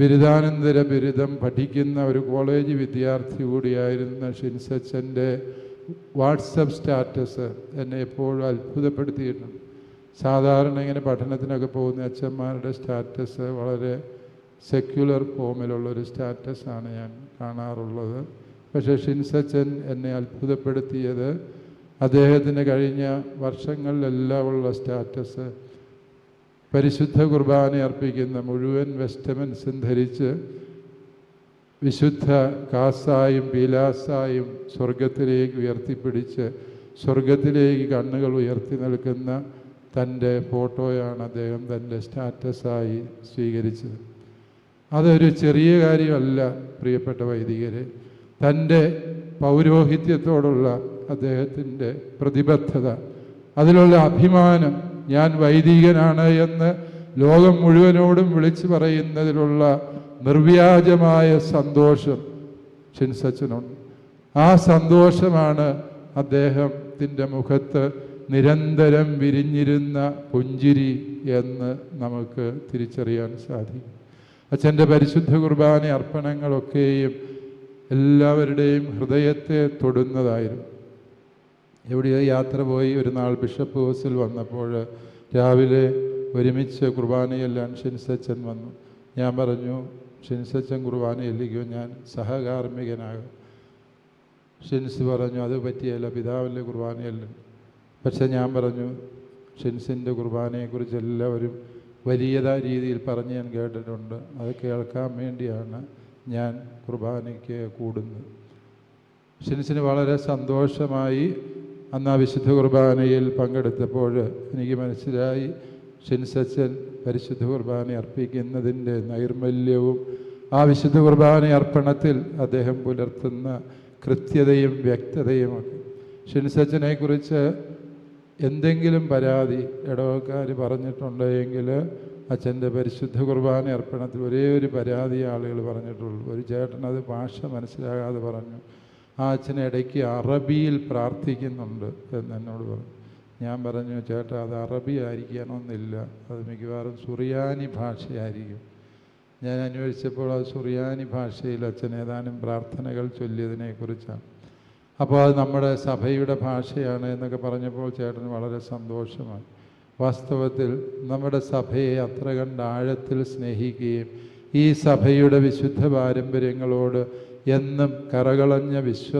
ബിരുദാനന്തര ബിരുദം പഠിക്കുന്ന ഒരു കോളേജ് വിദ്യാർത്ഥി കൂടിയായിരുന്ന ഷിൻസച്ചന്റെ വാട്സപ്പ് സ്റ്റാറ്റസ് എന്നെ എപ്പോഴും അത്ഭുതപ്പെടുത്തിയിട്ടുണ്ട്. സാധാരണ ഇങ്ങനെ പഠനത്തിനൊക്കെ പോകുന്ന അച്ഛന്മാരുടെ സ്റ്റാറ്റസ് വളരെ സെക്യുലർ ഫോമിലുള്ളൊരു സ്റ്റാറ്റസാണ് ഞാൻ കാണാറുള്ളത്. പക്ഷേ ഷിൻസച്ചൻ എന്നെ അത്ഭുതപ്പെടുത്തിയത് അദ്ദേഹത്തിന് കഴിഞ്ഞ വർഷങ്ങളിലെല്ലാം ഉള്ള സ്റ്റാറ്റസ് പരിശുദ്ധ കുർബാന അർപ്പിക്കുന്ന മുഴുവൻ വെസ്റ്റമെൻസും ധരിച്ച് വിശുദ്ധ കാസായും പീലാസായും സ്വർഗത്തിലേക്ക് ഉയർത്തിപ്പിടിച്ച് സ്വർഗത്തിലേക്ക് കണ്ണുകൾ ഉയർത്തി നിൽക്കുന്ന തന്റെ ഫോട്ടോയാണ് അദ്ദേഹം തന്റെ സ്റ്റാറ്റസായി സ്വീകരിച്ചത്. അതൊരു ചെറിയ കാര്യമല്ല പ്രിയപ്പെട്ട വൈദികരെ. തന്റെ പൗരോഹിത്യത്തോടുള്ള അദ്ദേഹത്തിന്റെ പ്രതിബദ്ധത അതിലുള്ള അഭിമാനം ഞാൻ വൈദികനാണ് എന്ന് ലോകം മുഴുവനോടും വിളിച്ചു പറയുന്നതിലുള്ള നിർവ്യാജമായ സന്തോഷം ഷിൻസച്ചനുണ്ട് ആ സന്തോഷമാണ് അദ്ദേഹത്തിന്റെ മുഖത്ത് നിരന്തരം വിരിഞ്ഞിരുന്ന പുഞ്ചിരി എന്ന് നമുക്ക് തിരിച്ചറിയാൻ സാധിക്കും. അച്ഛന്റെ പരിശുദ്ധ കുർബാന അർപ്പണങ്ങളൊക്കെയും എല്ലാവരുടെയും ഹൃദയത്തെ തൊടുന്നതായിരുന്നു. എവിടെയോ യാത്ര പോയി ഒരു നാൾ ബിഷപ്പ് ഹൗസിൽ വന്നപ്പോൾ രാവിലെ ഒരുമിച്ച് കുർബാനയെല്ലാം ഷിൻസച്ചൻ വന്നു. ഞാൻ പറഞ്ഞു ഷിൻസച്ചൻ കുർബാനയില്ലിക്കോ ഞാൻ സഹകാർമ്മികനാകും. ഷിൻസ് പറഞ്ഞു അത് പറ്റിയല്ല പിതാവിന്റെ കുർബാനയല്ല. പക്ഷെ ഞാൻ പറഞ്ഞു ഷിൻസിന്റെ കുർബാനയെക്കുറിച്ച് എല്ലാവരും വലിയതാ രീതിയിൽ പറഞ്ഞ് ഞാൻ കേട്ടിട്ടുണ്ട്. അത് കേൾക്കാൻ വേണ്ടിയാണ് ഞാൻ കുർബാനയ്ക്ക് കൂടുന്നത്. ഷിൻസിന് വളരെ സന്തോഷമായി അന്ന് ആ വിശുദ്ധ കുർബാനയിൽ പങ്കെടുത്തപ്പോൾ എനിക്ക് മനസ്സിലായി ഷിൻസച്ചൻ പരിശുദ്ധ കുർബാന അർപ്പിക്കുന്നതിന്റെ നൈർമല്യവും ആ വിശുദ്ധ കുർബാന അർപ്പണത്തിൽ അദ്ദേഹം പുലർത്തുന്ന കൃത്യതയും വ്യക്തതയുമൊക്കെ ഷിൻസച്ചനെക്കുറിച്ച് എന്തെങ്കിലും പരാതി ഇടവക്കാർ പറഞ്ഞിട്ടുണ്ടെങ്കിൽ അച്ഛന്റെ പരിശുദ്ധ കുർബാന അർപ്പണത്തിൽ ഒരേ ഒരു പരാതി ആളുകൾ പറഞ്ഞിട്ടുള്ളൂ. ഒരു ചേട്ടനത് ഭാഷ മനസ്സിലാകാതെ പറഞ്ഞു. ആ അച്ഛനെ ഇടയ്ക്ക് അറബിയിൽ പ്രാർത്ഥിക്കുന്നുണ്ട് എന്ന് എന്നോട് പറഞ്ഞു. ഞാൻ പറഞ്ഞു ചേട്ടാ അത് അറബി ആയിരിക്കണമെന്നില്ല. അത് മിക്കവാറും സുറിയാനി ഭാഷയായിരിക്കും. ഞാൻ അന്വേഷിച്ചപ്പോൾ അത് സുറിയാനി ഭാഷയിൽ അച്ഛൻ ഏതാനും പ്രാർത്ഥനകൾ ചൊല്ലിയതിനെക്കുറിച്ചാണ്. അപ്പോൾ അത് നമ്മുടെ സഭയുടെ ഭാഷയാണ് എന്നൊക്കെ പറഞ്ഞപ്പോൾ ചേട്ടന് വളരെ സന്തോഷമായി. വാസ്തവത്തിൽ നമ്മുടെ സഭയെ അത്ര കണ്ട് ആഴത്തിൽ സ്നേഹിക്കുകയും ഈ സഭയുടെ വിശുദ്ധ പാരമ്പര്യങ്ങളോട് എന്നും കരകളഞ്ഞ വിശ്വ